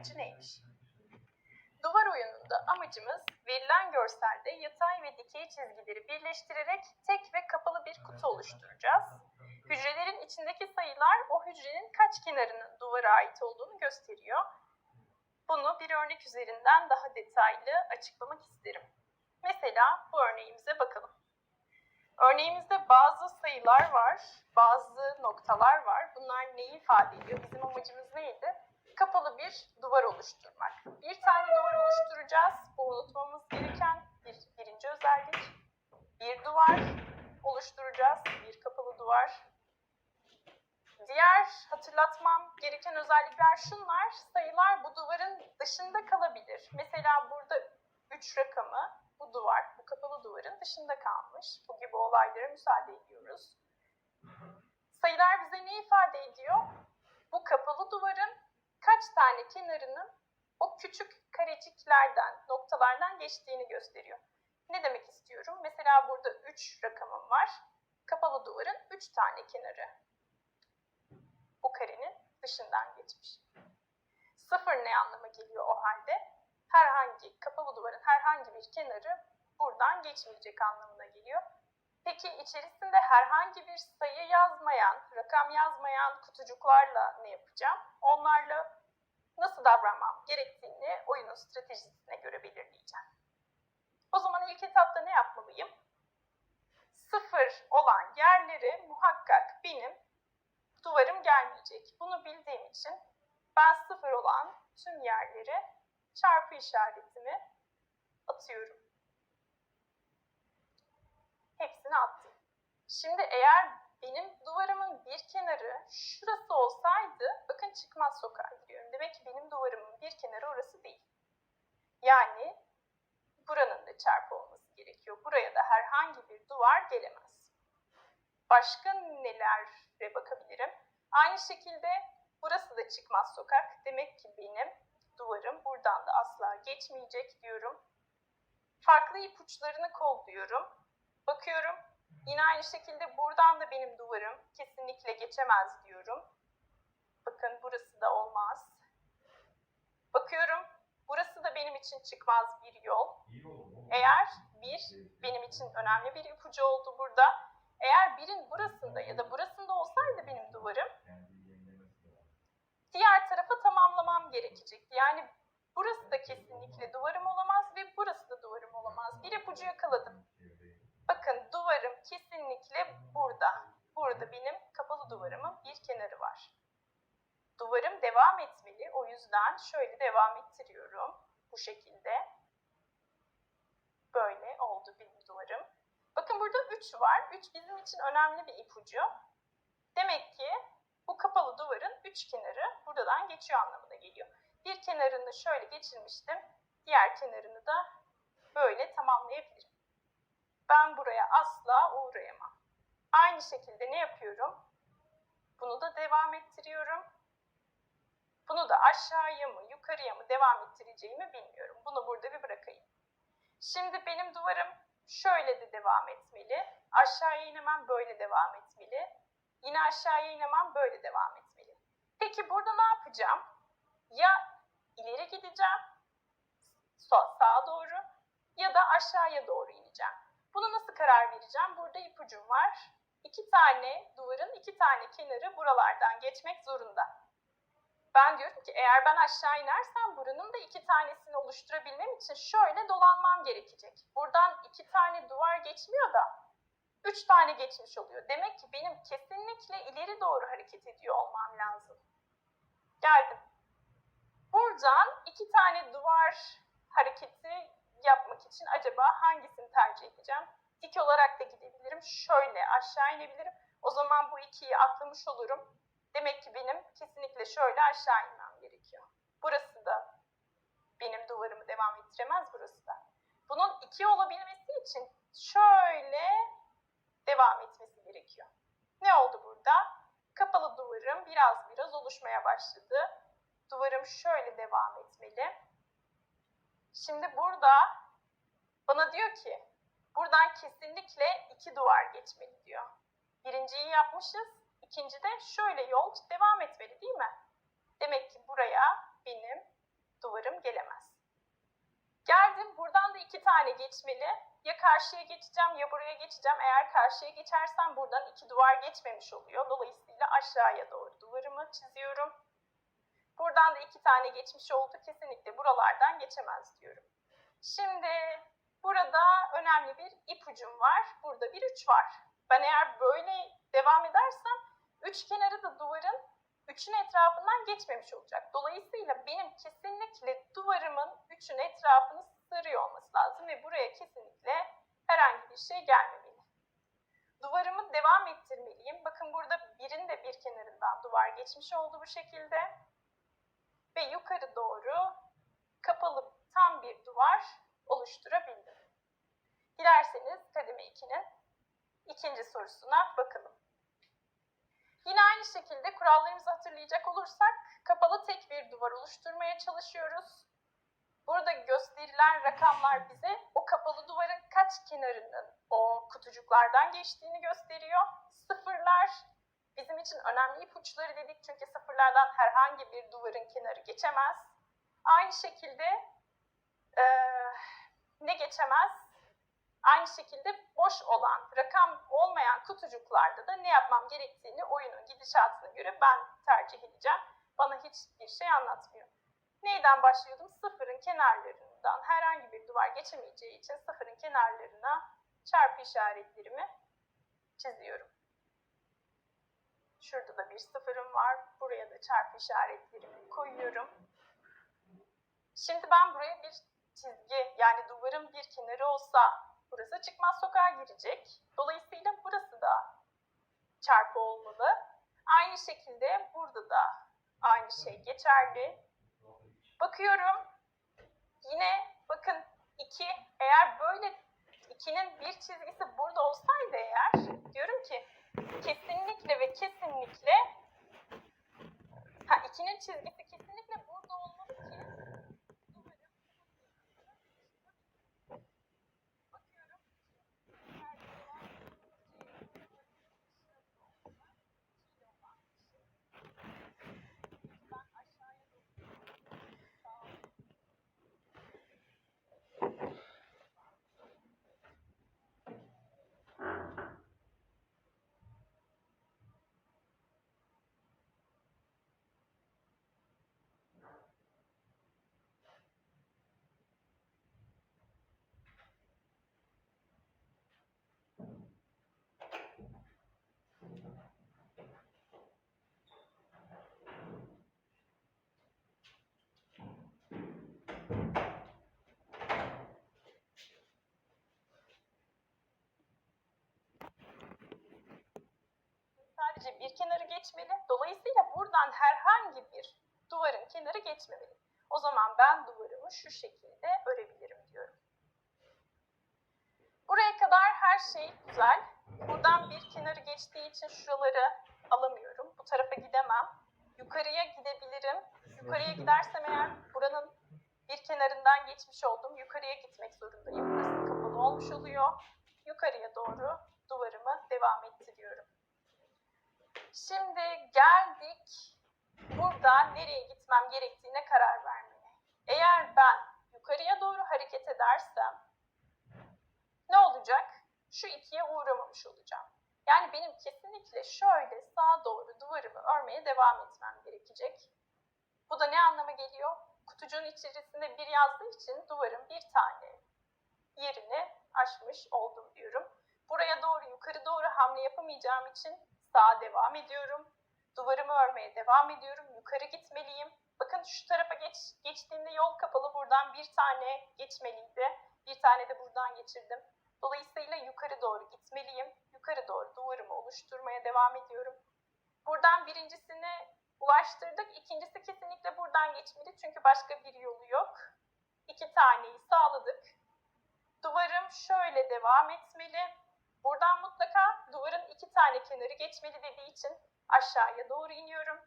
amacı neymiş? Duvar oyununda amacımız verilen görselde yatay ve dikey çizgileri birleştirerek tek ve kapalı bir kutu oluşturacağız. Hücrelerin içindeki sayılar o hücrenin kaç kenarının duvara ait olduğunu gösteriyor. Bunu bir örnek üzerinden daha detaylı açıklamak isterim. Mesela bu örneğimize bakalım. Örneğimizde bazı sayılar var, bazı noktalar var. Bunlar neyi ifade ediyor? Bizim amacımız neydi? Kapalı bir duvar oluşturmak. Bir tane duvar oluşturacağız. Bu unutmamız gereken bir birinci özellik. Bir duvar oluşturacağız. Bir kapalı duvar. Diğer hatırlatmam gereken özellikler şunlar. Sayılar bu duvarın dışında kalabilir. Mesela burada 3 rakamı bu duvar, bu kapalı duvarın dışında kalmış. Bu gibi olaylara müsaade ediyoruz. Sayılar bize ne ifade ediyor? Bu kapalı duvarın kaç tane kenarının o küçük kareciklerden, noktalardan geçtiğini gösteriyor. Ne demek istiyorum? Mesela burada 3 rakamım var. Kapalı duvarın 3 tane kenarı bu karenin dışından geçmiş. Sıfır ne anlama geliyor o halde? Herhangi, kapalı duvarın herhangi bir kenarı buradan geçmeyecek anlamına geliyor. Peki içerisinde herhangi bir sayı yazmayan, rakam yazmayan kutucuklarla ne yapacağım? Onlarla nasıl davranmam gerektiğini oyunun stratejisine göre belirleyeceğim. O zaman ilk etapta ne yapmalıyım? Sıfır olan yerleri muhakkak benim duvarım gelmeyecek. Bunu bildiğim için ben sıfır olan tüm yerleri çarpı işaretimi atıyorum. Hepsini attım. Şimdi eğer benim duvarımın bir kenarı şurası olsaydı bakın çıkmaz sokağa giriyorum. Demek ki benim duvarımın bir kenarı orası değil. Yani buranın da çarpı olması gerekiyor. Buraya da herhangi bir duvar gelemez. Başka nelere bakabilirim? Aynı şekilde burası da çıkmaz sokak. Demek ki benim duvarım buradan da asla geçmeyecek diyorum. Farklı ipuçlarını kolluyorum. Bakıyorum yine aynı şekilde buradan da benim duvarım kesinlikle geçemez diyorum. Bakın burası da olmaz. Bakıyorum burası da benim için çıkmaz bir yol. Eğer bir benim için önemli bir ipucu oldu burada. Eğer birin burasında ya da burasında olsaydı benim duvarım diğer tarafa tamamlamam gerekecek. Yani burası da kesinlikle duvarım olamaz ve burası da duvarım olamaz. Bir ipucu yakaladım. Bakın duvarım kesinlikle burada. Burada benim kapalı duvarımın bir kenarı var. Duvarım devam etmeli. O yüzden şöyle devam ettiriyorum. Bu şekilde. Böyle oldu benim duvarım. Bakın burada 3 var. 3 bizim için önemli bir ipucu. Demek ki bu kapalı duvarın 3 kenarı buradan geçiyor anlamına geliyor. Bir kenarını şöyle geçirmiştim. Diğer kenarını da böyle tamamlayabilirim. Ben buraya asla uğrayamam. Aynı şekilde ne yapıyorum? Bunu da devam ettiriyorum. Bunu da aşağıya mı, yukarıya mı devam ettireceğimi bilmiyorum. Bunu burada bir bırakayım. Şimdi benim duvarım şöyle de devam etmeli. Aşağıya inemem böyle devam etmeli. Yine aşağıya inemem böyle devam etmeli. Peki burada ne yapacağım? Ya ileri gideceğim sağ, sağa doğru ya da aşağıya doğru ineceğim. Bunu nasıl karar vereceğim? Burada ipucum var. İki tane duvarın iki tane kenarı buralardan geçmek zorunda. Ben diyorum ki eğer ben aşağı inersem buranın da iki tanesini oluşturabilmem için şöyle dolanmam gerekecek. Buradan iki tane duvar geçmiyor da üç tane geçmiş oluyor. Demek ki benim kesinlikle ileri doğru hareket ediyor olmam lazım. Geldim. Buradan iki tane duvar hareketi yapmak için acaba hangisini tercih edeceğim? Dik olarak da gidebilirim. Şöyle aşağı inebilirim. O zaman bu ikiyi atlamış olurum. Demek ki benim kesinlikle şöyle aşağı inmem gerekiyor. Burası da benim duvarımı devam ettiremez burası da. Bunun iki olabilmesi için şöyle devam etmesi gerekiyor. Ne oldu burada? Kapalı duvarım biraz biraz oluşmaya başladı. Duvarım şöyle devam etmeli. Şimdi burada bana diyor ki Buradan kesinlikle iki duvar geçmeli diyor. Birinciyi yapmışız. İkinci de şöyle yol devam etmeli değil mi? Demek ki buraya benim duvarım gelemez. Geldim. Buradan da iki tane geçmeli. Ya karşıya geçeceğim ya buraya geçeceğim. Eğer karşıya geçersem buradan iki duvar geçmemiş oluyor. Dolayısıyla aşağıya doğru duvarımı çiziyorum. Buradan da iki tane geçmiş oldu. Kesinlikle buralardan geçemez diyorum. Şimdi burada önemli bir ipucum var. Burada bir üç var. Ben eğer böyle devam edersem üç kenarı da duvarın üçün etrafından geçmemiş olacak. Dolayısıyla benim kesinlikle duvarımın üçün etrafını sarıyor olması lazım ve buraya kesinlikle herhangi bir şey gelmemeli. Duvarımı devam ettirmeliyim. Bakın burada birin de bir kenarından duvar geçmiş oldu bu şekilde. Ve yukarı doğru kapalı tam bir duvar oluşturabildim. Dilerseniz kademe 2'nin ikinci sorusuna bakalım. Yine aynı şekilde kurallarımızı hatırlayacak olursak kapalı tek bir duvar oluşturmaya çalışıyoruz. Burada gösterilen rakamlar bize o kapalı duvarın kaç kenarının o kutucuklardan geçtiğini gösteriyor. Sıfırlar bizim için önemli ipuçları dedik çünkü sıfırlardan herhangi bir duvarın kenarı geçemez. Aynı şekilde e, ne geçemez? Aynı şekilde boş olan, rakam olmayan kutucuklarda da ne yapmam gerektiğini oyunun gidişatına göre ben tercih edeceğim. Bana hiçbir şey anlatmıyor. Neyden başlıyordum? Sıfırın kenarlarından herhangi bir duvar geçemeyeceği için sıfırın kenarlarına çarpı işaretlerimi çiziyorum. Şurada da bir sıfırım var. Buraya da çarpı işaretlerimi koyuyorum. Şimdi ben buraya bir çizgi yani duvarın bir kenarı olsa burası çıkmaz sokağa girecek. Dolayısıyla burası da çarpı olmalı. Aynı şekilde burada da aynı şey geçerli. Bakıyorum. Yine bakın 2 eğer böyle 2'nin bir çizgisi burada olsaydı eğer diyorum ki kesinlikle ve kesinlikle ha 2'nin çizgisi kesinlikle burada olmalı ki bakıyorum ben aşağıya doğru sağ sadece bir kenarı geçmeli. Dolayısıyla buradan herhangi bir duvarın kenarı geçmemeli. O zaman ben duvarımı şu şekilde örebilirim diyorum. Buraya kadar her şey güzel. Buradan bir kenarı geçtiği için şuraları alamıyorum. Bu tarafa gidemem. Yukarıya gidebilirim. Yukarıya gidersem eğer buranın bir kenarından geçmiş oldum. Yukarıya gitmek zorundayım. Burası kapalı olmuş oluyor. Yukarıya doğru duvarımı devam ettiriyorum. Şimdi geldik burada nereye gitmem gerektiğine karar vermeye. Eğer ben yukarıya doğru hareket edersem ne olacak? Şu ikiye uğramamış olacağım. Yani benim kesinlikle şöyle sağa doğru duvarımı örmeye devam etmem gerekecek. Bu da ne anlama geliyor? Kutucuğun içerisinde bir yazdığı için duvarın bir tane yerini aşmış oldum diyorum. Buraya doğru yukarı doğru hamle yapamayacağım için sağa devam ediyorum. Duvarımı örmeye devam ediyorum. Yukarı gitmeliyim. Bakın şu tarafa geç, geçtiğimde yol kapalı. Buradan bir tane geçmeliydi. Bir tane de buradan geçirdim. Dolayısıyla yukarı doğru gitmeliyim. Yukarı doğru duvarımı oluşturmaya devam ediyorum. Buradan birincisini ulaştırdık. İkincisi kesinlikle buradan geçmeli. Çünkü başka bir yolu yok. İki taneyi sağladık. Duvarım şöyle devam etmeli. Buradan mutlaka duvarın iki tane kenarı geçmeli dediği için aşağıya doğru iniyorum.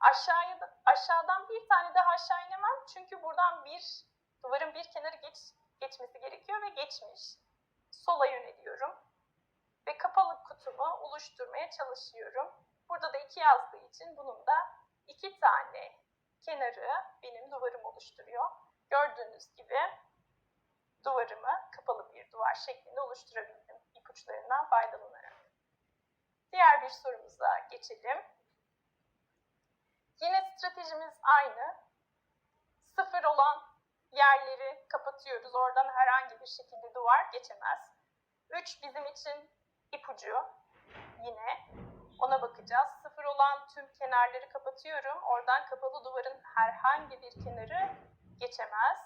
Aşağıya da- aşağıdan bir tane daha aşağı inemem çünkü buradan bir duvarın bir kenarı geç, geçmesi gerekiyor ve geçmiş. sola yöneliyorum ve kapalı kutumu oluşturmaya çalışıyorum. Burada da iki yazdığı için bunun da iki tane kenarı benim duvarım oluşturuyor. Gördüğünüz gibi duvarımı kapalı bir duvar şeklinde oluşturabildim ipuçlarından faydalanarak. Diğer bir sorumuza geçelim. Yine stratejimiz aynı. Sıfır olan yerleri kapatıyoruz. Oradan herhangi bir şekilde duvar geçemez. 3 bizim için ipucu. Yine ona bakacağız. Sıfır olan tüm kenarları kapatıyorum. Oradan kapalı duvarın herhangi bir kenarı geçemez.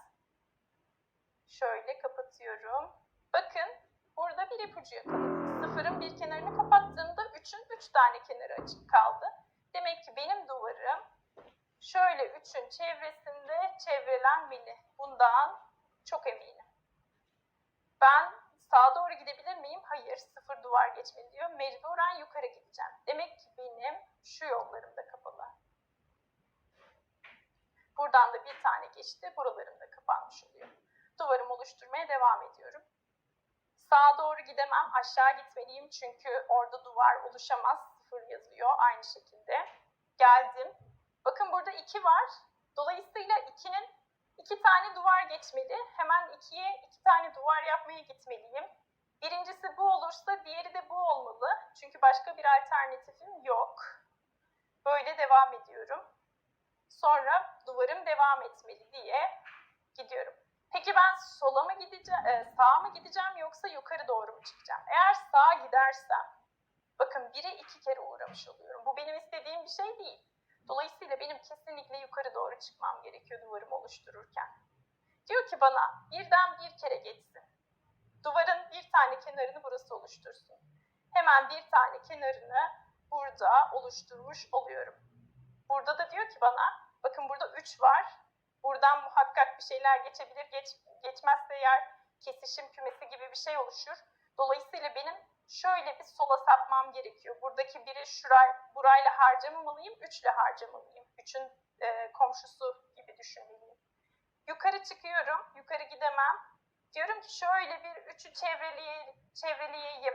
Şöyle kapatıyorum. Bakın burada bir ipucu yakaladım. Sıfırın bir kenarını kapattığımda 3'ün 3 tane kenarı açık kaldı. Demek ki benim duvarım şöyle 3'ün çevresinde çevrelenmeli. Bundan çok eminim. Ben sağa doğru gidebilir miyim? Hayır. Sıfır duvar geçmeli diyor. Mecburen yukarı gideceğim. Demek ki benim şu yollarım da kapalı. Buradan da bir tane geçti. Buralarım da kapanmış oluyor. Duvarımı oluşturmaya devam ediyorum. Sağa doğru gidemem. Aşağı gitmeliyim. Çünkü orada duvar oluşamaz. Sıfır yazıyor aynı şekilde. Geldim. Bakın burada 2 var. Dolayısıyla 2'nin iki tane duvar geçmeli. Hemen 2'ye iki tane duvar yapmaya gitmeliyim. Birincisi bu olursa diğeri de bu olmalı. Çünkü başka bir alternatifim yok. Böyle devam ediyorum. Sonra duvarım devam etmeli diye gidiyorum. Peki ben sola mı gideceğim, e, sağa mı gideceğim yoksa yukarı doğru mu çıkacağım? Eğer sağa gidersem, bakın biri iki kere uğramış oluyorum. Bu benim istediğim bir şey değil. Dolayısıyla benim kesinlikle yukarı doğru çıkmam gerekiyor duvarımı oluştururken. Diyor ki bana birden bir kere geçsin. Duvarın bir tane kenarını burası oluştursun. Hemen bir tane kenarını burada oluşturmuş oluyorum. Burada da diyor ki bana bakın burada 3 var. Buradan muhakkak bir şeyler geçebilir. Geç, geçmezse eğer kesişim kümesi gibi bir şey oluşur. Dolayısıyla benim şöyle bir sola sapmam gerekiyor. Buradaki biri şuray, burayla harcamamalıyım, üçle harcamalıyım. Üçün e, komşusu gibi düşünmeliyim. Yukarı çıkıyorum, yukarı gidemem. Diyorum ki şöyle bir üçü çevreleye, çevreleyeyim.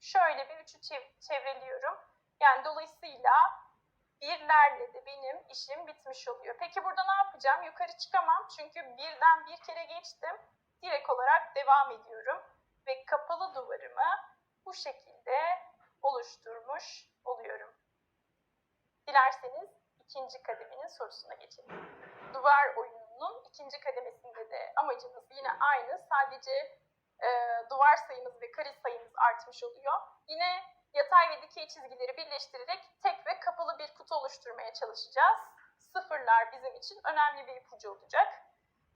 Şöyle bir üçü çev- çevreliyorum. Yani dolayısıyla birlerle de benim işim bitmiş oluyor. Peki burada ne yapacağım? Yukarı çıkamam çünkü birden bir kere geçtim. Direkt olarak devam ediyorum ve kapalı duvarımı bu şekilde oluşturmuş oluyorum. Dilerseniz ikinci kademenin sorusuna geçelim. Duvar oyununun ikinci kademesinde de amacımız yine aynı. Sadece e, duvar sayımız ve kare sayımız artmış oluyor. Yine yatay ve dikey çizgileri birleştirerek tek ve kapalı bir kutu oluşturmaya çalışacağız. Sıfırlar bizim için önemli bir ipucu olacak.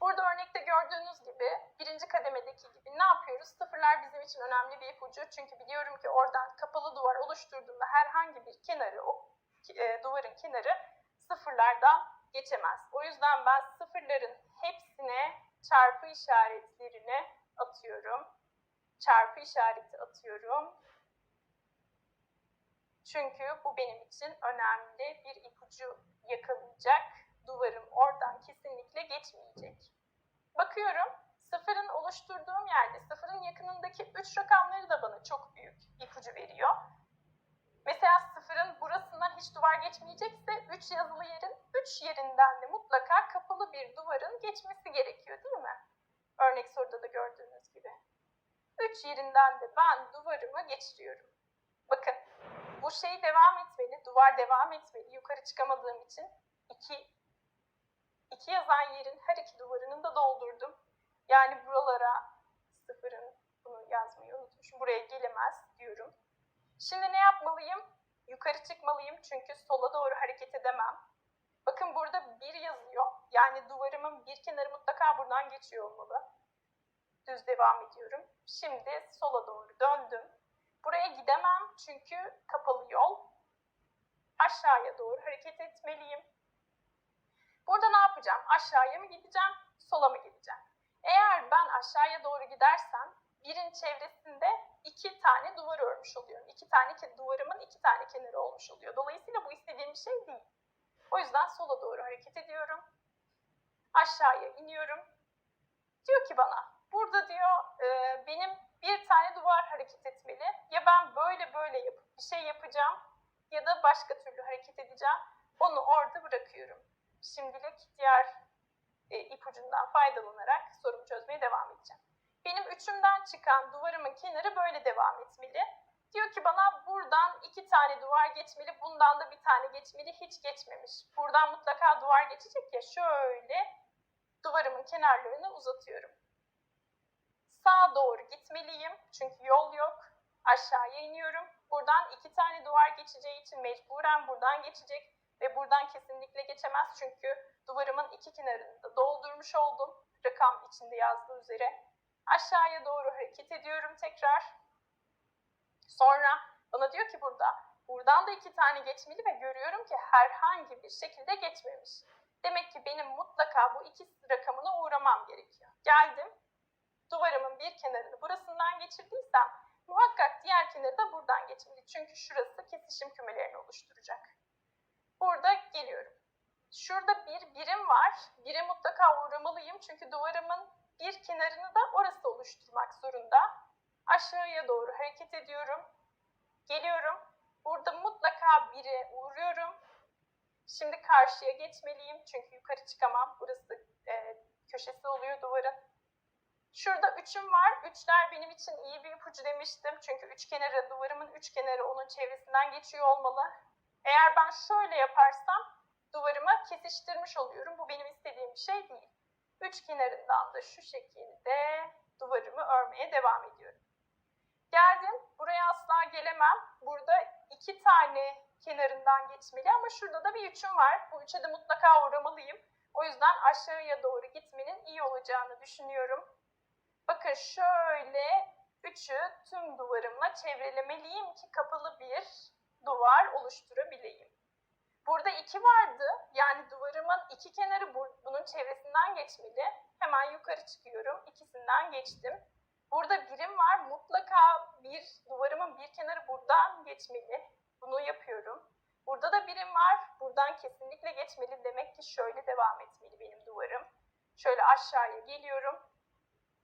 Burada örnekte gördüğünüz gibi birinci kademedeki gibi ne yapıyoruz? Sıfırlar bizim için önemli bir ipucu. Çünkü biliyorum ki oradan kapalı duvar oluşturduğumda herhangi bir kenarı, o e, duvarın kenarı sıfırlardan geçemez. O yüzden ben sıfırların hepsine çarpı işaretlerini atıyorum. Çarpı işareti atıyorum. Çünkü bu benim için önemli bir ipucu yakalayacak. Duvarım oradan kesinlikle geçmeyecek. Bakıyorum sıfırın oluşturduğum yerde sıfırın yakınındaki 3 rakamları da bana çok büyük ipucu veriyor. Mesela sıfırın burasından hiç duvar geçmeyecekse 3 yazılı yerin 3 yerinden de mutlaka kapalı bir duvarın geçmesi gerekiyor değil mi? Örnek soruda da gördüğünüz gibi. 3 yerinden de ben duvarımı geçiriyorum. Bakın bu şey devam etmeli, duvar devam etmeli. Yukarı çıkamadığım için 2 iki yazan yerin her iki duvarını da doldurdum. Yani buralara sıfırın bunu yazmayı unutmuşum. Buraya gelemez diyorum. Şimdi ne yapmalıyım? Yukarı çıkmalıyım çünkü sola doğru hareket edemem. Bakın burada bir yazıyor. Yani duvarımın bir kenarı mutlaka buradan geçiyor olmalı. Düz devam ediyorum. Şimdi sola doğru döndüm. Buraya gidemem çünkü kapalı yol. Aşağıya doğru hareket etmeliyim. Burada ne yapacağım? Aşağıya mı gideceğim, sola mı gideceğim? Eğer ben aşağıya doğru gidersem birin çevresinde iki tane duvar örmüş oluyorum. İki tane duvarımın iki tane kenarı olmuş oluyor. Dolayısıyla bu istediğim bir şey değil. O yüzden sola doğru hareket ediyorum. Aşağıya iniyorum. Diyor ki bana, burada diyor e, benim bir hareket etmeli. Ya ben böyle böyle yapıp bir şey yapacağım ya da başka türlü hareket edeceğim. Onu orada bırakıyorum. Şimdilik diğer e, ipucundan faydalanarak sorumu çözmeye devam edeceğim. Benim üçümden çıkan duvarımın kenarı böyle devam etmeli. Diyor ki bana buradan iki tane duvar geçmeli, bundan da bir tane geçmeli, hiç geçmemiş. Buradan mutlaka duvar geçecek ya şöyle duvarımın kenarlarını uzatıyorum. Sağa doğru gitmeliyim çünkü yol yok. Aşağıya iniyorum. Buradan iki tane duvar geçeceği için mecburen buradan geçecek ve buradan kesinlikle geçemez çünkü duvarımın iki kenarını da doldurmuş oldum. Rakam içinde yazdığı üzere. Aşağıya doğru hareket ediyorum tekrar. Sonra bana diyor ki burada, buradan da iki tane geçmeli ve görüyorum ki herhangi bir şekilde geçmemiş. Demek ki benim mutlaka bu iki rakamına uğramam gerekiyor. Geldim, duvarımın bir kenarını burasından geçirdiysem muhakkak diğer kenarı da buradan geçmeli. Çünkü şurası kesişim kümelerini oluşturacak. Burada geliyorum. Şurada bir birim var. Bire mutlaka uğramalıyım çünkü duvarımın bir kenarını da orası oluşturmak zorunda. Aşağıya doğru hareket ediyorum. Geliyorum. Burada mutlaka bire uğruyorum. Şimdi karşıya geçmeliyim çünkü yukarı çıkamam. Burası e, köşesi oluyor duvarın. Şurada üçüm var. Üçler benim için iyi bir ipucu demiştim. Çünkü üç kenarı, duvarımın üç kenarı onun çevresinden geçiyor olmalı. Eğer ben şöyle yaparsam duvarıma kesiştirmiş oluyorum. Bu benim istediğim bir şey değil. Üç kenarından da şu şekilde duvarımı örmeye devam ediyorum. Geldim. Buraya asla gelemem. Burada iki tane kenarından geçmeli ama şurada da bir üçüm var. Bu üçe de mutlaka uğramalıyım. O yüzden aşağıya doğru gitmenin iyi olacağını düşünüyorum. Bakın şöyle üçü tüm duvarımla çevrelemeliyim ki kapalı bir duvar oluşturabileyim. Burada iki vardı. Yani duvarımın iki kenarı bunun çevresinden geçmeli. Hemen yukarı çıkıyorum. İkisinden geçtim. Burada birim var. Mutlaka bir duvarımın bir kenarı buradan geçmeli. Bunu yapıyorum. Burada da birim var. Buradan kesinlikle geçmeli. Demek ki şöyle devam etmeli benim duvarım. Şöyle aşağıya geliyorum.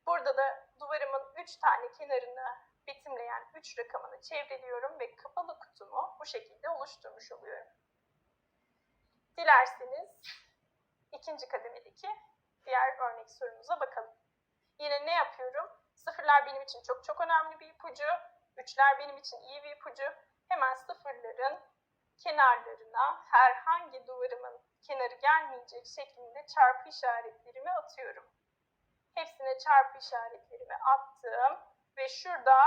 Burada da duvarımın 3 tane kenarını betimleyen 3 rakamını çevreliyorum ve kapalı kutumu bu şekilde oluşturmuş oluyorum. Dilerseniz ikinci kademedeki diğer örnek sorumuza bakalım. Yine ne yapıyorum? Sıfırlar benim için çok çok önemli bir ipucu. Üçler benim için iyi bir ipucu. Hemen sıfırların kenarlarına herhangi duvarımın kenarı gelmeyecek şeklinde çarpı işaretlerimi atıyorum. Hepsine çarpı işaretlerimi attım ve şurada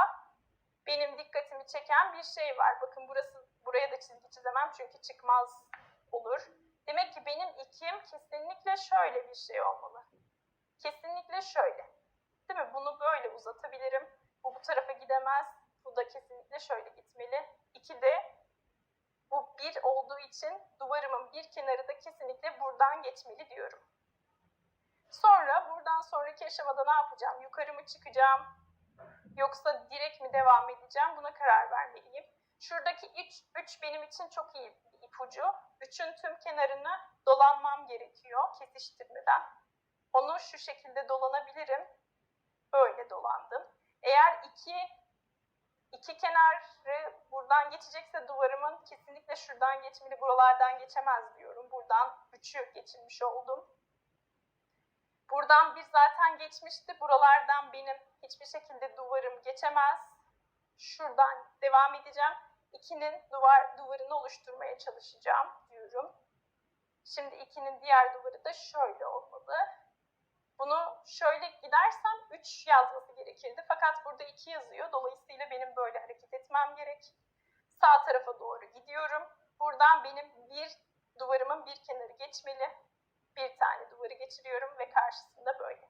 benim dikkatimi çeken bir şey var. Bakın burası buraya da çizgi çizemem çünkü çıkmaz olur. Demek ki benim ikim kesinlikle şöyle bir şey olmalı. Kesinlikle şöyle. Değil mi? Bunu böyle uzatabilirim. Bu bu tarafa gidemez. Bu da kesinlikle şöyle gitmeli. İki de bu bir olduğu için duvarımın bir kenarı da kesinlikle buradan geçmeli diyorum. Sonra buradan sonraki aşamada ne yapacağım? Yukarı mı çıkacağım? Yoksa direkt mi devam edeceğim? Buna karar vermeliyim. Şuradaki 3, 3 benim için çok iyi bir ipucu. 3'ün tüm kenarını dolanmam gerekiyor kesiştirmeden. Onu şu şekilde dolanabilirim. Böyle dolandım. Eğer 2 iki kenarı buradan geçecekse duvarımın kesinlikle şuradan geçmeli, buralardan geçemez diyorum. Buradan 3'ü geçirmiş oldum. Buradan bir zaten geçmişti. Buralardan benim hiçbir şekilde duvarım geçemez. Şuradan devam edeceğim. 2'nin duvar, duvarını oluşturmaya çalışacağım diyorum. Şimdi 2'nin diğer duvarı da şöyle olmalı. Bunu şöyle gidersem 3 yazması gerekirdi. Fakat burada 2 yazıyor. Dolayısıyla benim böyle hareket etmem gerek. Sağ tarafa doğru gidiyorum. Buradan benim bir duvarımın bir kenarı geçmeli. Bir tane duvarı geçiriyorum ve karşısında böyle.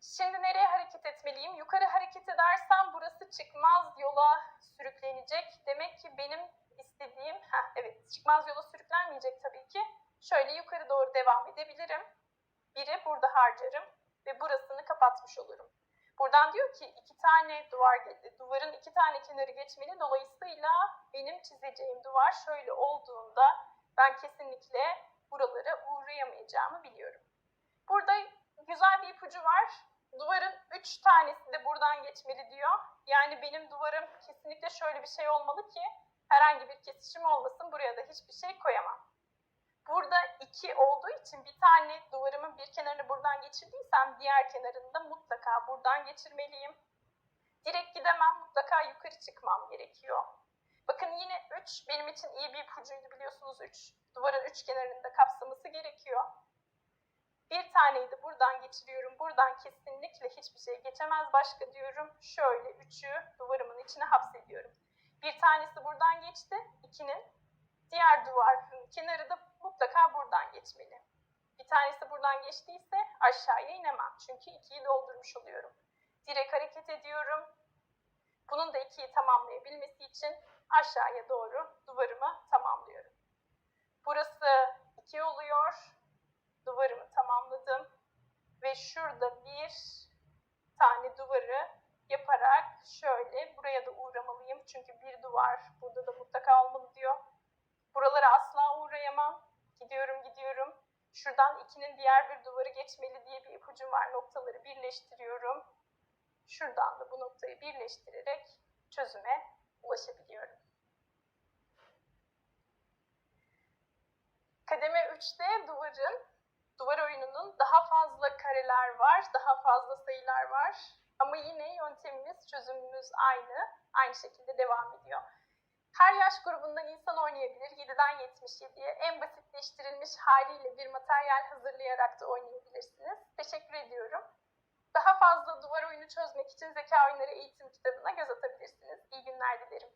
Şimdi nereye hareket etmeliyim? Yukarı hareket edersem burası çıkmaz yola sürüklenecek. Demek ki benim istediğim, heh, evet çıkmaz yola sürüklenmeyecek tabii ki. Şöyle yukarı doğru devam edebilirim. Biri burada harcarım ve burasını kapatmış olurum. Buradan diyor ki iki tane duvar. Duvarın iki tane kenarı geçmeli. Dolayısıyla benim çizeceğim duvar şöyle olduğunda ben kesinlikle buralara uğrayamayacağımı biliyorum. Burada güzel bir ipucu var. Duvarın 3 tanesi de buradan geçmeli diyor. Yani benim duvarım kesinlikle şöyle bir şey olmalı ki herhangi bir kesişim olmasın. Buraya da hiçbir şey koyamam. Burada 2 olduğu için bir tane duvarımın bir kenarını buradan geçirdiysem diğer kenarını da mutlaka buradan geçirmeliyim. Direkt gidemem. Mutlaka yukarı çıkmam gerekiyor. Bakın yine 3 benim için iyi bir ipucuydu biliyorsunuz 3. Duvarın 3 kenarını da kapsaması gerekiyor. Bir taneyi de buradan geçiriyorum. Buradan kesinlikle hiçbir şey geçemez. Başka diyorum şöyle üçü duvarımın içine hapsediyorum. Bir tanesi buradan geçti. ikinin diğer duvarın kenarı da mutlaka buradan geçmeli. Bir tanesi buradan geçtiyse aşağıya inemem. Çünkü ikiyi doldurmuş oluyorum. Direkt hareket ediyorum. Bunun da ikiyi tamamlayabilmesi için aşağıya doğru duvarımı tamamlıyorum. Burası 2 oluyor. Duvarımı tamamladım. Ve şurada bir tane duvarı yaparak şöyle buraya da uğramalıyım. Çünkü bir duvar burada da mutlaka olmalı diyor. Buralara asla uğrayamam. Gidiyorum gidiyorum. Şuradan ikinin diğer bir duvarı geçmeli diye bir ipucum var. Noktaları birleştiriyorum. Şuradan da bu noktayı birleştirerek çözüme ulaşabiliyorum. Kademe 3'te duvarın, duvar oyununun daha fazla kareler var, daha fazla sayılar var. Ama yine yöntemimiz, çözümümüz aynı. Aynı şekilde devam ediyor. Her yaş grubundan insan oynayabilir, 7'den 77'ye en basitleştirilmiş haliyle bir materyal hazırlayarak da oynayabilirsiniz. Teşekkür ediyorum. Daha fazla duvar oyunu çözmek için Zeka Oyunları Eğitim kitabına göz atabilirsiniz. İyi günler dilerim.